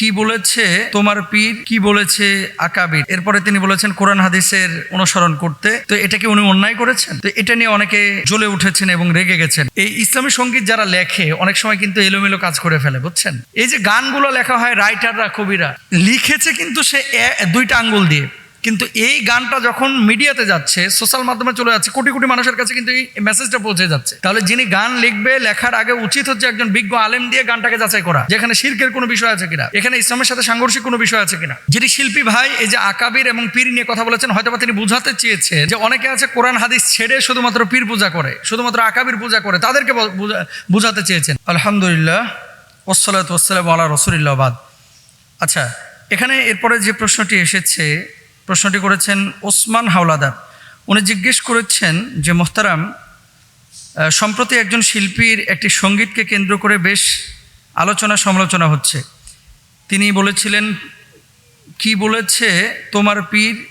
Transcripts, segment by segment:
কি বলেছে তোমার পীর? কি বলেছে আকাবির? এরপরে তিনি বলেছেন, কোরআন হাদিসের অনুসরণ করতে। তো এটাকে উনি অন্যায় করেছেন? তো এটা নিয়ে অনেকে জ্বলে উঠেছেন এবং রেগে গেছেন। এই ইসলামী সংগীত যারা লেখে, অনেক সময় কিন্তু এলোমেলো কাজ করে ফেলে, বুঝছেন? এই যে গানগুলো লেখা হয় রাইটাররা, কবিরা, লিখেছে কিন্তু সে দুইটা আঙ্গুল দিয়ে। কিন্তু এই গানটা যখন মিডিয়াতে যাচ্ছে সোশ্যাল মাধ্যমে চলে যাচ্ছে, কোটি কোটি মানুষের কাছে কিন্তু এই মেসেজটা পৌঁছে যাচ্ছে। তাহলে যিনি গান লিখবে, লেখার আগে উচিত হচ্ছে একজন বিজ্ঞ আলেম দিয়ে গানটাকে যাচাই করা, যেখানে শিল্পের কোনো বিষয় আছে কিনা, এখানে ইসলামের সাথে সাংঘর্ষিক কোনো বিষয় আছে কিনা। যিনি শিল্পী ভাই, এই যে আকাবির এবং পীর নিয়ে কথা বলেছেন হয়তো তিনি বুঝাতে চেয়েছেন যে অনেকে আছে কোরআন, হাদিস ছেড়ে শুধুমাত্র পীর পূজা করে, শুধুমাত্র আকাবির পূজা করে, তাদেরকে বুঝাতে চেয়েছেন। আলহামদুলিল্লাহ ওসলাত ওসালাম আল্লাহ রসুলিল্লাবাদ আচ্ছা এখানে এরপরে যে প্রশ্নটি এসেছে প্রশ্নটি করেছেন ওসমান হাওলাদার। উনি জিজ্ঞেস করেছেন যে, মোহতারাম সম্প্রতি একজন শিল্পীর একটি সঙ্গীতকে কেন্দ্র করে বেশ আলোচনা সমালোচনা হচ্ছে। তিনি বলেছিলেন, কি বলেছে তোমার পীর?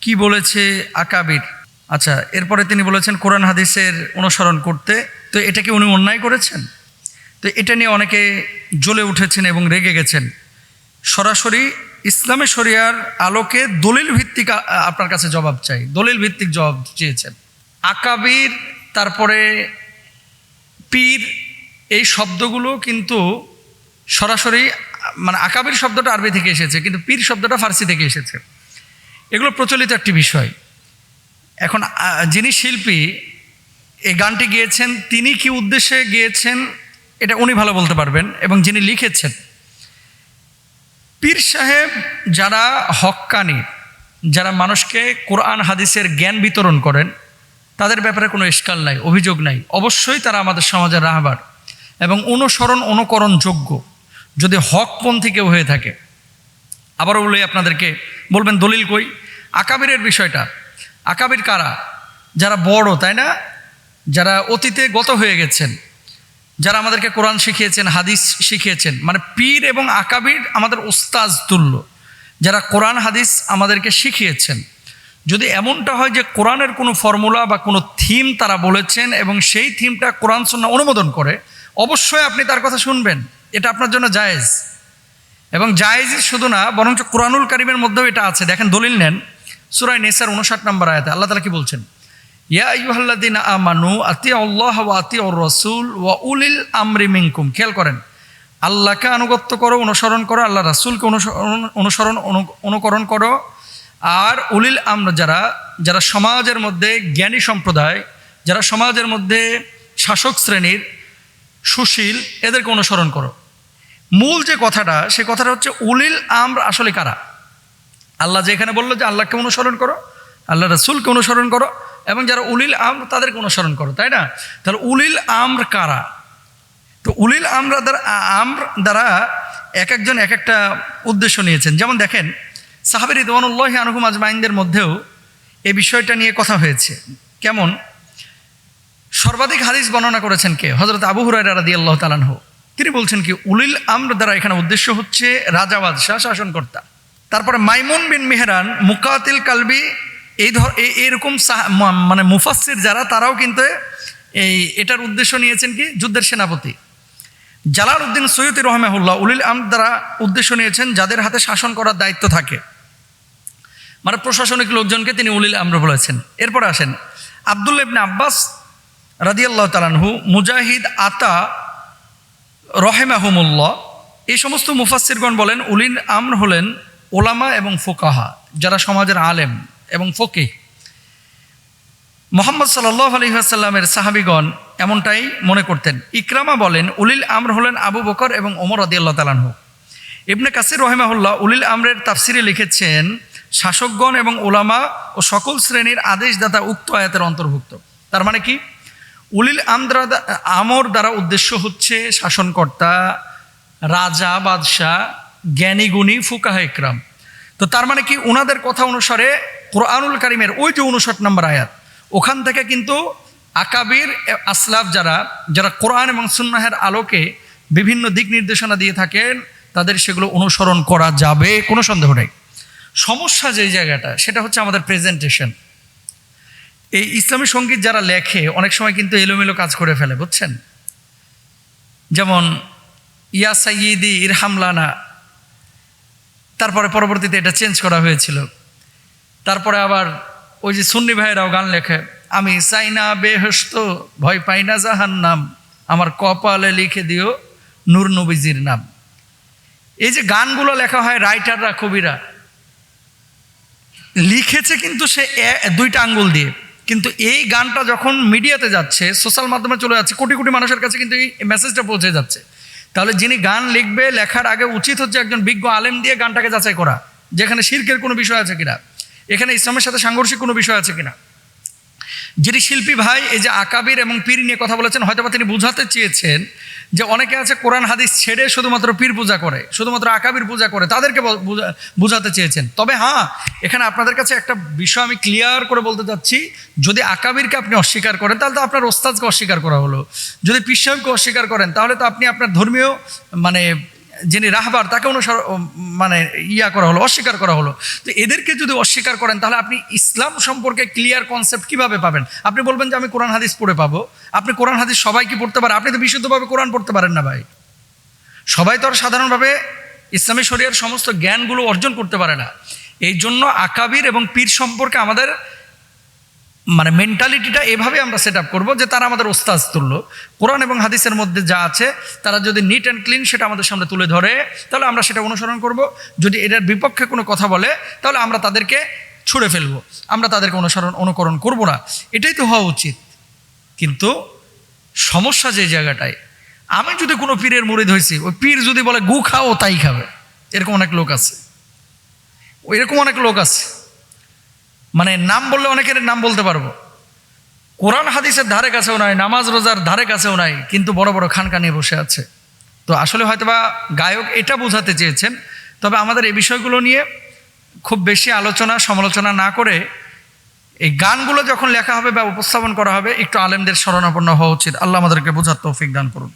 কি বলেছে আকাবির? আচ্ছা এরপরে তিনি বলেছেন, কোরআন হাদিসের অনুসরণ করতে। তো এটা কি উনি অন্যায় করেছেন? তো এটা নিয়ে অনেকে জ্বলে উঠেছেন এবং রেগে গেছেন। সরাসরি ইসলামে শরিয়ার আলোকে দলিল ভিত্তিক আপনার কাছে জবাব চাই। দলিল ভিত্তিক জবাব চেয়েছেন। আকাবির, তারপরে পীর, এই শব্দগুলো কিন্তু সরাসরি মানে আকাবির শব্দটা আরবি থেকে এসেছে, কিন্তু পীর শব্দটা ফার্সি থেকে এসেছে। এগুলো প্রচলিত একটি বিষয়। এখন যিনি শিল্পী, এই গানটি গেয়েছেন, তিনি কি উদ্দেশ্যে গিয়েছেন, এটা উনি ভালো বলতে পারবেন, এবং যিনি লিখেছেন পীর সাহেব যারা হক্কানি, যারা মানুষকে কোরআন, হাদিসের জ্ঞান বিতরণ করেন, তাদের ব্যাপারে কোনো ইস্কাল নাই, অভিযোগ নাই। অবশ্যই তারা আমাদের সমাজের রাহবার এবং অনুসরণ, অনুকরণ যোগ্য। যদি হকপন্থী কেউ হয়ে থাকে, আবারও বলি আপনাদেরকে, বলবেন দলিল কই? আকাবিরের বিষয়টা। আকাবির কারা? যারা বড়, তাই না? যারা অতীতে গত হয়ে গেছেন যারা আমাদেরকে কোরআন শিখিয়েছেন, হাদিস শিখিয়েছেন মানে পীর এবং আকাবির আমাদের ওস্তাজ তুল্য, যারা কোরআন, হাদিস আমাদেরকে শিখিয়েছেন। যদি এমনটা হয় যে কোরআনের কোনো ফর্মুলা বা কোনো থিম তারা বলেছেন এবং সেই থিমটা কোরআন সন্না অনুমোদন করে, অবশ্যই আপনি তার কথা শুনবেন। এটা আপনার জন্য জায়েজ। এবং জায়েজ শুধু না, বরঞ্চ কোরআনুল কারিমের মধ্যেও এটা আছে। দেখেন, দলিল নেন। সুরাই নেসার উনষাট নম্বর আয়াতে আল্লাহ তালা কি বলছেন? ইয়া আইয়ুহাল্লাদিন আমানু আতি আল্লাহ আতি ওর রসুল ওয়া উলিল আমরি মিনকুম খেয়াল করেন, আল্লাহকে আনুগত্য করো, অনুসরণ করো, আল্লাহ রাসুলকে অনুসরণ অনুসরণ, অনু- অনুকরণ করো। আর উলিল আমরা যারা যারা সমাজের মধ্যে জ্ঞানী সম্প্রদায়, যারা সমাজের মধ্যে শাসক শ্রেণির সুশীল, এদেরকে অনুসরণ করো। মূল যে কথাটা, সে কথাটা হচ্ছে, উলিল আমর আসলে কারা? আল্লাহ যে এখানে বলল যে আল্লাহকে অনুসরণ করো, আল্লাহ রসুলকে অনুসরণ করো এবং যারা উলিল আমর, তাদেরকে অনুসরণ করো, তাই না? তাহলে উলিল আমর কারা? তো উলিল আমরা দ্বারা, আমর দ্বারা এক একজন এক একটা উদ্দেশ্য নিয়েছেন। যেমন দেখেন সাহাবের ইদওয়ানুল্লাহ আনহুম আজমাইনদের মধ্যেও এই বিষয়টা নিয়ে কথা হয়েছে। কেমন? সর্বাধিক হাদিস বর্ণনা করেছেন কে? হজরত আবু হুরায়রা রাদি আল্লাহ তালানহ তিনি বলছেন কি, উলিল আমর দ্বারা এখানে উদ্দেশ্য হচ্ছে রাজা বাদশাহ শাসনকর্তা। তারপরে মাইমুন বিন মেহরান, মুকাতিল কালবি এই ধর এই- এইরকম সাহা- ম- মানে মুফাসির যারা, তারাও কিন্তু এই, এটার উদ্দেশ্য নিয়েছেন কি? যুদ্ধের সেনাপতি। জালাল উদ্দিন সৈয়দ রহমাহুল্লাহ উলিল আম দ্বারা উদ্দেশ্য নিয়েছেন যাদের হাতে শাসন করার দায়িত্ব থাকে। মানে প্রশাসনিক লোকজনকে তিনি উলিল আমর বলেছেন। এরপরে আসেন আবদুল্লা ইবনে আব্বাস রাদিয়াল্লাহ তালানহু মুজাহিদ আতা রহেমাহুমুল্লাহ, এই সমস্ত মুফাসিরগণ বলেন, উলিল আমর হলেন ওলামা এবং ফোকাহা, যারা সমাজের আলেম। এবং ফকে মোহাম্মদ সাল্লাহ আলী আসাল্লামের সাহাবিগণ এমনটাই মনে করতেন। ইকরামা বলেন, উলিল আমর হলেন আবু বকর এবং ওমর আদিয়াল্লাহ তালানহু ইবনে কাসির রহেমাহুল্লাহ উলিল আমরের তাফসিরে লিখেছেন, শাসকগণ এবং ওলামা ও সকল শ্রেণির আদেশদাতা উক্ত আয়াতের অন্তর্ভুক্ত। তার মানে কি? উলিল আমদ্রা আমর দ্বারা উদ্দেশ্য হচ্ছে শাসনকর্তা, রাজা, বাদশাহ জ্ঞানী গুণী ফুকাহ ইকরাম। তো তার মানে কি? ওনাদের কথা অনুসারে কোরআনুল কারিমের ওই যে উনষাট নম্বর আয়াত, ওখান থেকে কিন্তু আকাবির আসলাফ যারা যারা কোরআন এবং সুন্নাহের আলোকে বিভিন্ন দিক নির্দেশনা দিয়ে থাকেন, তাদের সেগুলো অনুসরণ করা যাবে, কোনো সন্দেহ নেই। সমস্যা যে জায়গাটা, সেটা হচ্ছে আমাদের প্রেজেন্টেশন এই ইসলামী সংগীত যারা লেখে, অনেক সময় কিন্তু এলোমেলো কাজ করে ফেলে, বুঝছেন? যেমন, ইয়া সাইয়িদি ইরহামলানা, তারপরে পরবর্তীতে এটা চেঞ্জ করা হয়েছিল। তারপরে আবার ওই যে সুন্নি ভাইয়েরাও গান লেখে, আমি চাই না বেহস্ত ভয় পাই না জাহান নাম আমার কপালে লিখে দিও নূর নবীজির নাম। এই যে গানগুলো লেখা হয় রাইটাররা, কবিরা, লিখেছে কিন্তু সে দুইটা আঙ্গুল দিয়ে। কিন্তু এই গানটা যখন মিডিয়াতে যাচ্ছে, সোশ্যাল মাধ্যমে চলে যাচ্ছে, কোটি কোটি মানুষের কাছে কিন্তু এই মেসেজটা পৌঁছে যাচ্ছে। তাহলে যিনি গান লিখবে, লেখার আগে উচিত হচ্ছে একজন বিজ্ঞ আলেম দিয়ে গানটাকে যাচাই করা, যেখানে শিল্পের কোনো বিষয় আছে কিনা। এখানে ইসলামের সাথে সাংঘর্ষিক কোনো বিষয় আছে কিনা? যিনি শিল্পী ভাই, এই যে আকাবির এবং পীর নিয়ে কথা বলেছেন, হয়তোবা তিনি বুঝাতে চেয়েছেন যে অনেকে আছে কোরআন, হাদিস ছেড়ে শুধুমাত্র পীর পূজা করে, শুধুমাত্র আকাবির পূজা করে, তাদেরকে বুঝাতে চেয়েছেন। তবে হ্যাঁ এখানে আপনাদের কাছে একটা বিষয় আমি ক্লিয়ার করে বলতে চাচ্ছি, যদি আকাবিরকে আপনি অস্বীকার করেন, তাহলে তো আপনার ওস্তাদকে অস্বীকার করা হলো। যদি পীর সাহেবকে অস্বীকার করেন, তাহলে তো আপনি আপনার ধর্মীয় মানে যিনি রাহবার, তাকে অনুসর মানে ইয়া করা হলো, অস্বীকার করা হলো। তো এদেরকে যদি অস্বীকার করেন, তাহলে আপনি ইসলাম সম্পর্কে ক্লিয়ার কনসেপ্ট কীভাবে পাবেন? আপনি বলবেন যে, আমি কোরআন হাদিস পড়ে পাবো। আপনি কোরআন হাদিস সবাই কি পড়তে পারে? আপনি তো বিশুদ্ধভাবে কোরআন পড়তে পারেন না ভাই। সবাই তো আর সাধারণভাবে ইসলামী শরিয়ার সমস্ত জ্ঞানগুলো অর্জন করতে পারে না। এই জন্য আকাবির এবং পীর সম্পর্কে আমাদের মানে মেন্টালিটিটা এভাবে আমরা সেট আপ করব যে তারা আমাদের ওস্তাজ তুল্য। কোরআন এবং হাদিসের মধ্যে যা আছে, তারা যদি নিট অ্যান্ড ক্লিন সেটা আমাদের সামনে তুলে ধরে, তাহলে আমরা সেটা অনুসরণ করব। যদি এটার বিপক্ষে কোনো কথা বলে, তাহলে আমরা তাদেরকে ছুঁড়ে ফেলব। আমরা তাদেরকে অনুসরণ, অনুকরণ করব না। এটাই তো হওয়া উচিত। কিন্তু সমস্যা যে জায়গাটায়, আমি যদি কোনো পীরের মুড়িদ হয়েছি ওই পীর যদি বলে, গু খাও, তাই খাবে। এরকম অনেক লোক আছে। এরকম অনেক লোক আছে। মানে নাম বললে অনেকের নাম বলতে পারব। কোরআন হাদিসের ধারে কাছেও নাই, নামাজ রোজার ধারে কাছেও নাই, কিন্তু বড় বড় খানকা নিয়ে বসে আছে। তো আসলে হয়তোবা গায়ক এটা বোঝাতে চেয়েছেন, তবে আমাদের এই বিষয়গুলো নিয়ে খুব বেশি আলোচনা, সমালোচনা না করে এই গানগুলো যখন লেখা হবে বা উপস্থাপন করা হবে, একটু আলেমদের শরণাপন্ন হওয়া উচিত। আল্লাহ আমাদেরকে বোঝার তৌফিক দান করুন।